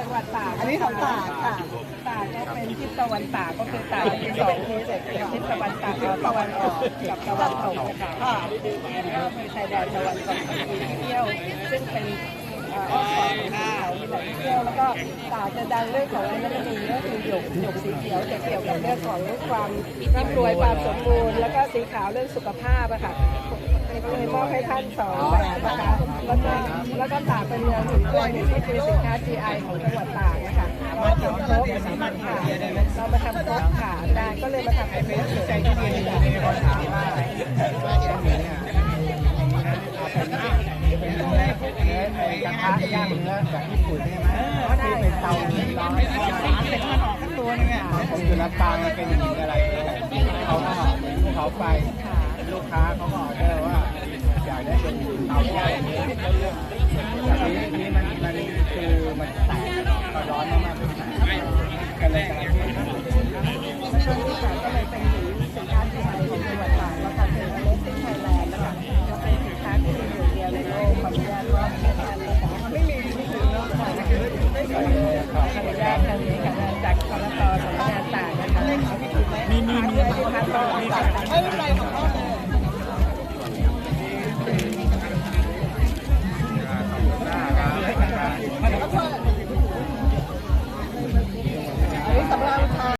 จังหวัดตากอันนี้ของตากค่ะตากก็เป็นทิศตะวันตากก็คือตากมีสองทิศทิศตะวันตากกับตะวันออกกับตะวันตกนะคะค่ะแล้วก็มีชายแดนตะวันตกมีที่เที่ยวซึ่งเป็นเอ่ออ้อมกอดของเขามีแหล่งเที่ยวแล้วก็ตากจะดังเรื่องของอัญมณีก็คือหยกหยกสีเขียวจะเกี่ยวกับเรื่องของความร่ำรวยความสมบูรณ์แล้วก็สีขาวเรื่องสุขภาพอะค่ะก็เลยมอบให้ท่านสองแบบนะคะ แล้วก็ตากเป็นเมืองหินกล้วยที่คือสินค้า GI ของจังหวัดตากนะคะมาทำครบค่ะเรามาทำครบค่ะได้ก็เลยมาทำเป็นเรืองใจที่ดีค่เขาถามว่าเป็นเนื้อเนื้อไอ้กระทะย่างเนื้อจากญี่ปุ่นใช่ไหมที่เป็นเตาร้อนเป็นมันออกทั้งตัวนึงอะผมอยู่ลำปางเป็นหินอะไรเขาก็ภูเขาไฟ ร้อนมากๆนเลยกำลังช่วงที่แปดก็เลยเป็นถึงสินค้าที่ใหม่ของจังหวัดตากแล้วก็เป็นเลสติ้งไทยแลนด์นะคะก็เป็นสินค้าที่มีอยู่เดียวในโลกขออนุญาตว่าไม่ทันนะคะไม่มีไม่ถึงโลกค่ะนะคะไม่ถึงเลยขออนุญาตทางนี้ค่ะจากคณะกรรมการตากนะคะมีมีมีพัฒน์ต่อไม่เป็นไรค่ะ